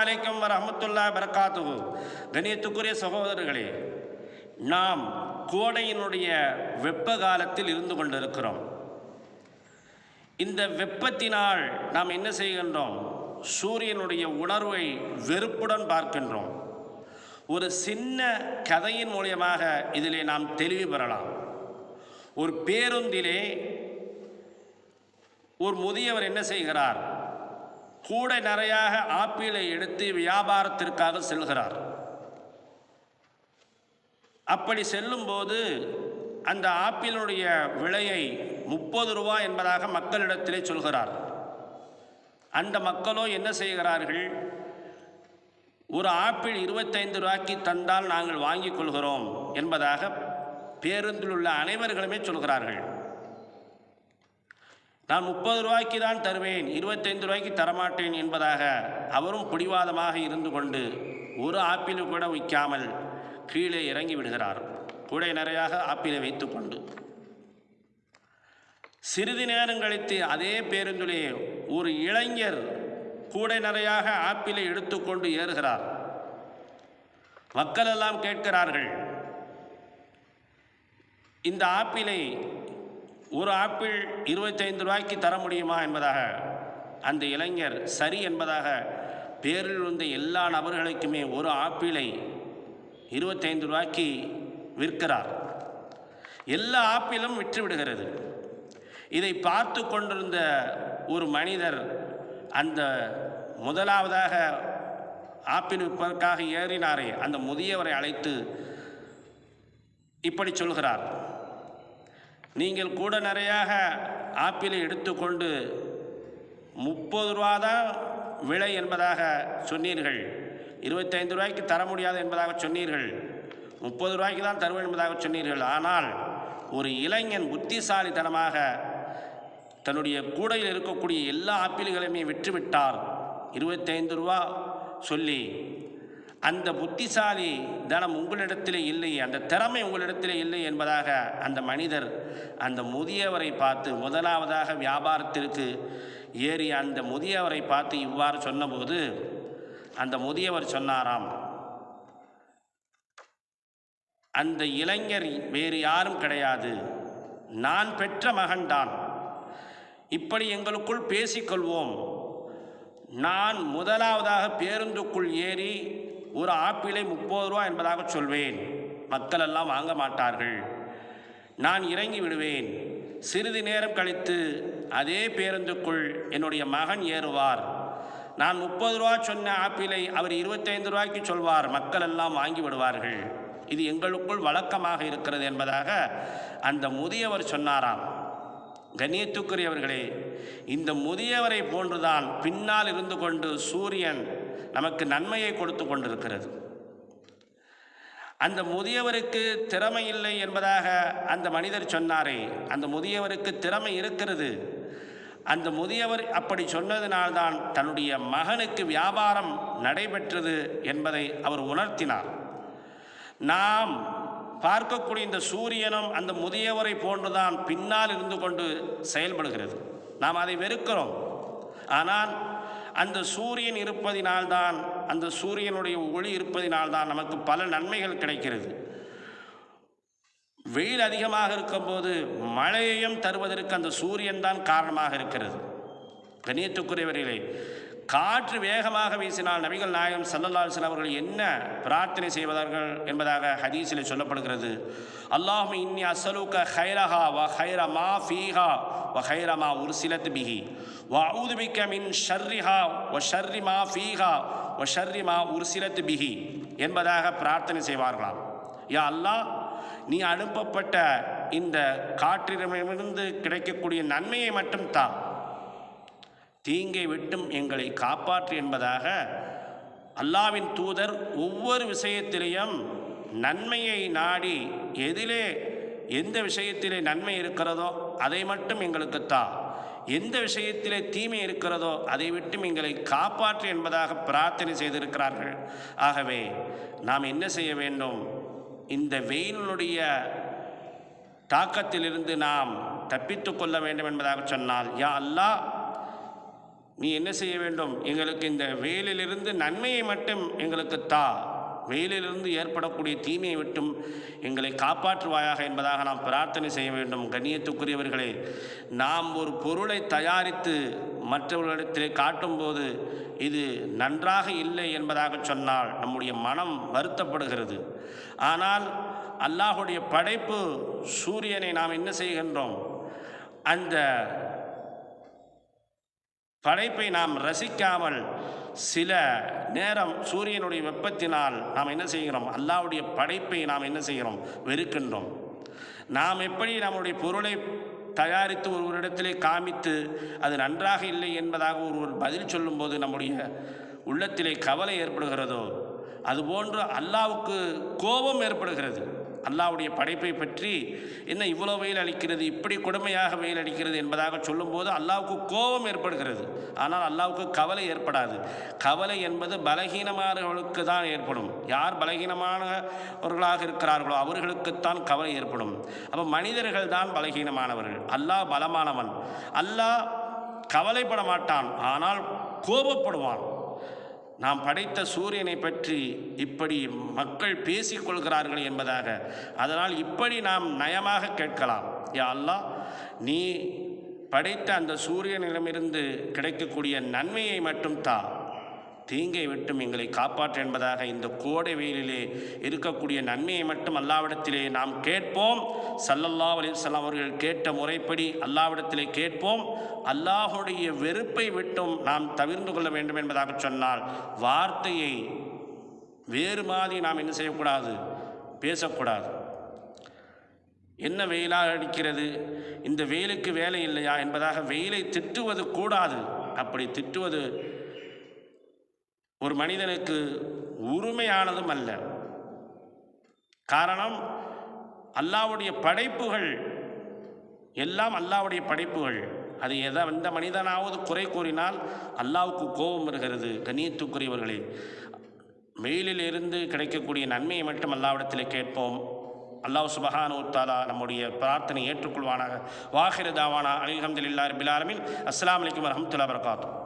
அலைக்கம் வரமத்துல்லா பரக்காத்துகு கணியத்துக்குரிய சகோதரர்களே நாம் கோடையினுடைய வெப்ப காலத்தில் இருந்து கொண்டிருக்கிறோம். இந்த வெப்பத்தினால் நாம் என்ன செய்கின்றோம்? சூரியனுடைய உணர்வை வெறுப்புடன் பார்க்கின்றோம். ஒரு சின்ன கதையின் மூலியமாக இதிலே நாம் தெளிவு பெறலாம். ஒரு பேருந்திலே ஒரு முதியவர் என்ன செய்கிறார்? கூட நிறையாக ஆப்பிளை எடுத்து வியாபாரத்திற்காக செல்கிறார். அப்படி செல்லும்போது அந்த ஆப்பிளுடைய விலையை முப்பது ரூபா என்பதாக மக்களிடத்திலே சொல்கிறார். அந்த மக்களோ என்ன செய்கிறார்கள்? ஒரு ஆப்பிள் இருபத்தைந்து ரூபாய்க்கு தந்தால் நாங்கள் வாங்கிக் கொள்கிறோம் என்பதாக பேருந்தில் உள்ள அனைவர்களுமே சொல்கிறார்கள். நான் முப்பது ரூபாய்க்கு தான் தருவேன் இருபத்தைந்து ரூபாய்க்கு தரமாட்டேன் என்பதாக அவரும் பிடிவாதமாக இருந்து கொண்டு ஒரு ஆப்பிள் கூட விற்காமல் கீழே இறங்கி விடுகிறார். கூடை நிறையாக ஆப்பிளை வைத்துக்கொண்டு சிறிது நேரம் கழித்து அதே பேருந்திலே ஒரு இளைஞர் கூடை நிறையாக ஆப்பிளை எடுத்துக்கொண்டு ஏறுகிறார். மக்கள் எல்லாம் கேட்கிறார்கள் இந்த ஆப்பிளை ஒரு ஆப்பிள் இருபத்தைந்து ரூபாய்க்கு தர முடியுமா என்பதாக அந்த இளைஞர் சரி என்பதாக பேரில் இருந்த எல்லா நபர்களுக்குமே ஒரு ஆப்பிளை இருபத்தைந்து ரூபாய்க்கு விற்கிறார். எல்லா ஆப்பிளும் விற்று விடுகிறது இதை பார்த்து கொண்டிருந்த ஒரு மனிதர் அந்த முதலாவதாக ஆப்பிள் விற்பதற்காக ஏறினாரே அந்த முதியவரை அழைத்து இப்படி சொல்கிறார். நீங்கள் கூட நிறையாக ஆப்பிளை எடுத்துக்கொண்டு முப்பது ரூபா தான் விலை என்பதாக சொன்னீர்கள். இருபத்தைந்து ரூபாய்க்கு தர முடியாது என்பதாக சொன்னீர்கள். முப்பது ரூபாய்க்கு தான் தருவேன் என்பதாக சொன்னீர்கள். ஆனால் ஒரு இளைஞன் புத்திசாலித்தனமாக தன்னுடைய கூடையில் இருக்கக்கூடிய எல்லா ஆப்பிள்களையுமே விற்றுவிட்டார். இருபத்தைந்து ரூபா சொல்லி அந்த புத்திசாலி தனம் உங்களிடத்திலே இல்லை அந்த திறமை உங்களிடத்திலே இல்லை என்பதாக அந்த மனிதர் அந்த முதியவரை பார்த்து முதலாவதாக வியாபாரத்திற்கு ஏறி அந்த முதியவரை பார்த்து இவ்வாறு சொன்னபோது அந்த முதியவர் சொன்னாராம் அந்த இளைஞர் வேறு யாரும் கிடையாது. நான் பெற்ற மகன்தான் இப்படி எங்களுக்குள் பேசிக்கொள்வோம். நான் முதலாவதாக பேருந்துக்குள் ஏறி ஒரு ஆப்பிளை முப்பது ரூபா என்பதாக சொல்வேன். மக்கள் எல்லாம் வாங்க மாட்டார்கள். நான் இறங்கி விடுவேன். சிறிது நேரம் கழித்து அதே பேருந்துக்குள் என்னுடைய மகன் ஏறுவார். நான் முப்பது ரூபா சொன்ன ஆப்பிளை அவர் இருபத்தைந்து ரூபாய்க்கு சொல்வார். மக்கள் எல்லாம் வாங்கி விடுவார்கள். இது எங்களுக்குள் வழக்கமாக இருக்கிறது என்பதாக அந்த முதியவர் சொன்னாராம். கண்ணியத்துக்குரியவர்களே இந்த முதியவரை போன்றுதான் பின்னால் இருந்து கொண்டு சூரியன் நமக்கு நன்மையை கொடுத்து கொண்டிருக்கிறது. அந்த முதியவருக்கு திறமை இல்லை என்பதாக அந்த மனிதர் சொன்னாரே அந்த முதியவருக்கு திறமை இருக்கிறது. அந்த முதியவர் அப்படி சொன்னதினால்தான் தன்னுடைய மகனுக்கு வியாபாரம் நடைபெற்றது என்பதை அவர் உணர்த்தினார். நாம் பார்க்கக்கூடிய இந்த சூரியனும் அந்த முதியவரை போன்றுதான் பின்னால் இருந்து கொண்டு செயல்படுகிறது. நாம் அதை வெறுக்கிறோம். ஆனால் அந்த சூரியன் இருப்பதினால்தான் அந்த சூரியனுடைய ஒளி இருப்பதினால்தான் நமக்கு பல நன்மைகள் கிடைக்கிறது. வெயில் அதிகமாக இருக்கும்போது மழையையும் தருவதற்கு அந்த சூரியன் தான் காரணமாக இருக்கிறது. கணியத்துக்குரியவர்களே காற்று வேகமாக வீசினால் நபிகள் நாயகம் சல்லல்லாஹு அவர்கள் என்ன பிரார்த்தனை செய்வதார்கள் என்பதாக ஹதீஸில் சொல்லப்படுகிறது. அல்லாஹும் இன்னி அசலுக்க ஹைரஹா வ ஹைரமா ஃபீஹா வ ஹைரமா உர்சிலத் பிஹி. வ ஊதுபிக்க மின் ஷர்ரிஹா வ ஷர்ரிமா ஃபீஹா வ ஷர்ரிமா உர்சிலத் பிஹி என்பதாக பிரார்த்தனை செய்வார்களாம். யா அல்லாஹ் நீ அனுப்பப்பட்ட இந்த காற்றிடமிருந்து கிடைக்கக்கூடிய நன்மையை மட்டும் தான் தீங்கை விட்டும் எங்களை காப்பாற்று என்பதாக அல்லாவின் தூதர் ஒவ்வொரு விஷயத்திலையும் நன்மையை நாடி எதிலே எந்த விஷயத்திலே நன்மை இருக்கிறதோ அதை மட்டும் எங்களுக்கு தா. எந்த விஷயத்திலே தீமை இருக்கிறதோ அதை விட்டும் எங்களை காப்பாற்று என்பதாக பிரார்த்தனை செய்திருக்கிறார்கள். ஆகவே நாம் என்ன செய்ய வேண்டும்? இந்த வெயிலினுடைய தாக்கத்திலிருந்து நாம் தப்பித்து கொள்ள வேண்டும் என்பதாக சொன்னால் யா அல்லாஹ் நீ என்ன செய்ய வேண்டும்? எங்களுக்கு இந்த வெயிலிலிருந்து நன்மையை மட்டும் எங்களுக்கு தா. வெயிலிலிருந்து ஏற்படக்கூடிய தீமையை விட்டும் எங்களை காப்பாற்றுவாயாக என்பதாக நாம் பிரார்த்தனை செய்ய வேண்டும். கண்ணியத்துக்குரியவர்களே நாம் ஒரு பொருளை தயாரித்து மற்றவர்களிடத்திலே காட்டும்போது இது நன்றாக இல்லை என்பதாக சொன்னால் நம்முடைய மனம் வருத்தப்படுகிறது. ஆனால் அல்லாஹுடைய படைப்பு சூரியனை நாம் என்ன செய்கின்றோம்? அந்த படைப்பை நாம் ரசிக்காமல் சில நேரம் சூரியனுடைய வெப்பத்தினால் நாம் என்ன செய்கிறோம்? அல்லாவுடைய படைப்பை நாம் என்ன செய்கிறோம்? வெறுக்கின்றோம். நாம் எப்படி நம்முடைய பொருளை தயாரித்து ஒருவரிடத்திலே காமித்து அது நன்றாக இல்லை என்பதாக ஒருவர் பதில் சொல்லும்போது நம்முடைய உள்ளத்திலே கவலை ஏற்படுகிறதோ? அதுபோன்று அல்லாவுக்கு கோபம் ஏற்படுகிறது. அல்லாவுடைய படைப்பை பற்றி என்ன இவ்வளோ வெயில் அளிக்கிறது இப்படி கொடுமையாக வெயில் அளிக்கிறது என்பதாக சொல்லும்போது அல்லாவுக்கு கோபம் ஏற்படுகிறது. ஆனால் அல்லாவுக்கு கவலை ஏற்படாது. கவலை என்பது பலகீனமானவர்களுக்கு தான் ஏற்படும். யார் பலகீனமானவர்களாக இருக்கிறார்களோ அவர்களுக்குத்தான் கவலை ஏற்படும். அப்போ மனிதர்கள் தான் பலகீனமானவர்கள். அல்லாஹ் பலமானவன். அல்லாஹ் கவலைப்பட மாட்டான் ஆனால் கோபப்படுவான். நாம் படைத்த சூரியனை பற்றி இப்படி மக்கள் பேசிக்கொள்கிறார்கள் என்பதாக. அதனால் இப்படி நாம் நயமாக கேட்கலாம். யா அல்லா நீ படைத்த அந்த சூரியனிடமிருந்து கிடைக்கக்கூடிய நன்மையை மட்டும் தான் தீங்கை விட்டும் எங்களை காப்பாற்று என்பதாக இந்த கோடை வெயிலிலே இருக்கக்கூடிய நன்மையை மட்டும் அல்லாவிடத்திலே நாம் கேட்போம். சல்லல்லா அலிசல்லாம் அவர்கள் கேட்ட முறைப்படி அல்லாவிடத்திலே கேட்போம். அல்லாஹுடைய வெறுப்பை விட்டும் நாம் தவிர்ந்து கொள்ள வேண்டும் என்பதாக சொன்னால் வார்த்தையை வேறு மாதிரி நாம் என்ன செய்யக்கூடாது? பேசக்கூடாது. என்ன வெயிலாக அடிக்கிறது? இந்த வெயிலுக்கு வேலை இல்லையா? என்பதாக வெயிலை திட்டுவது கூடாது. அப்படி திட்டுவது ஒரு மனிதனுக்கு உரிமையானதும் அல்ல. காரணம் அல்லாவுடைய படைப்புகள் எல்லாம் அல்லாவுடைய படைப்புகள். அது எதை எந்த மனிதனாவது குறை கூறினால் அல்லாவுக்கு கோபம் வருகிறது கண்ணியத்துக்குரியவர்களே. வெயிலில் இருந்து கிடைக்கக்கூடிய நன்மையை மட்டும் அல்லாவிடத்தில் கேட்போம். அல்லாஹ் சுபஹான் உத்தாலா நம்முடைய பிரார்த்தனை ஏற்றுக்கொள்வானாக. வாஹிர தாவானா அலிஹம்துலில்லாஹ் ரபில் ஆலமீன். அஸ்ஸலாமு அலைக்கும் வரஹ்மத்துல்லாஹி வபரகாத்துஹு.